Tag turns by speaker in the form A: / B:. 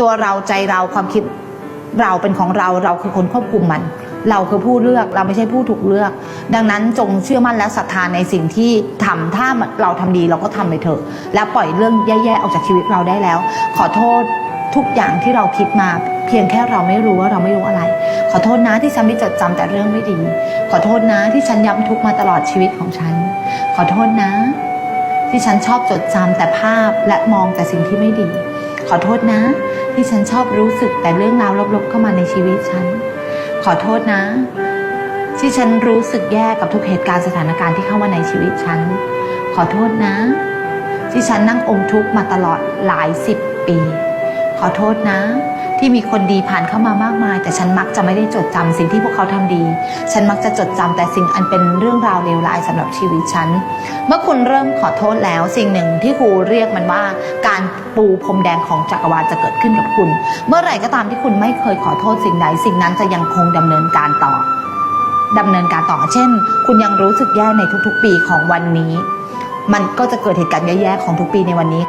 A: ตัวเราใจเราความคิดเราเป็นของเราเราคือคนควบคุมมัน เราคือผู้เลือกเราไม่ใช่ผู้ถูกเลือก ดังนั้นจงเชื่อมั่นและศรัทธาในสิ่งที่ทำถ้าเราทำดีเราก็ทำไปเถอะ แล้วปล่อยเรื่องแย่ๆออกจากชีวิตเราได้แล้ว ขอโทษทุกอย่างที่เราคิดมา เพียงแค่เราไม่รู้ว่าเราไม่รู้อะไร ขอโทษนะที่ฉันไม่จดจำแต่เรื่องไม่ดี ขอโทษนะที่ฉันย้ำทุกมาตลอดชีวิตของฉัน ขอโทษนะ ที่ฉันชอบจดจำแต่ภาพและมองแต่สิ่งที่ไม่ดี ขอโทษนะ ที่ฉันชอบรู้สึกแต่เรื่องราวลบๆเข้ามาในชีวิตฉัน ขอโทษนะ ที่ฉันรู้สึกแย่กับทุกเหตุการณ์สถานการณ์ที่เข้ามาในชีวิตฉัน ขอโทษนะ ที่ฉันนั่งอมทุกข์มาตลอดหลายสิบปี ขอโทษนะ ที่มีคนดีผ่านเข้ามามากมาย แต่ฉันมักจะไม่ได้จดจำสิ่งที่พวกเขาทำดี ฉันมักจะจดจำแต่สิ่งอันเป็นเรื่องราวเลวร้ายสำหรับชีวิตฉัน เมื่อคุณเริ่มขอโทษแล้วสิ่งหนึ่งที่ครูเรียกมันว่า การปูพรมแดงของจักรวาลจะเกิดขึ้นกับคุณ เมื่อไหร่ก็ตามที่คุณไม่เคยขอโทษสิ่งใดสิ่งนั้นจะยังคงดำเนินการต่อดำเนินการต่อ เช่น คุณยังรู้สึกแย่ในทุกๆ ปีของวันนี้ มันก็จะเกิดเหตุการณ์แย่ๆของทุกปีในวันนี้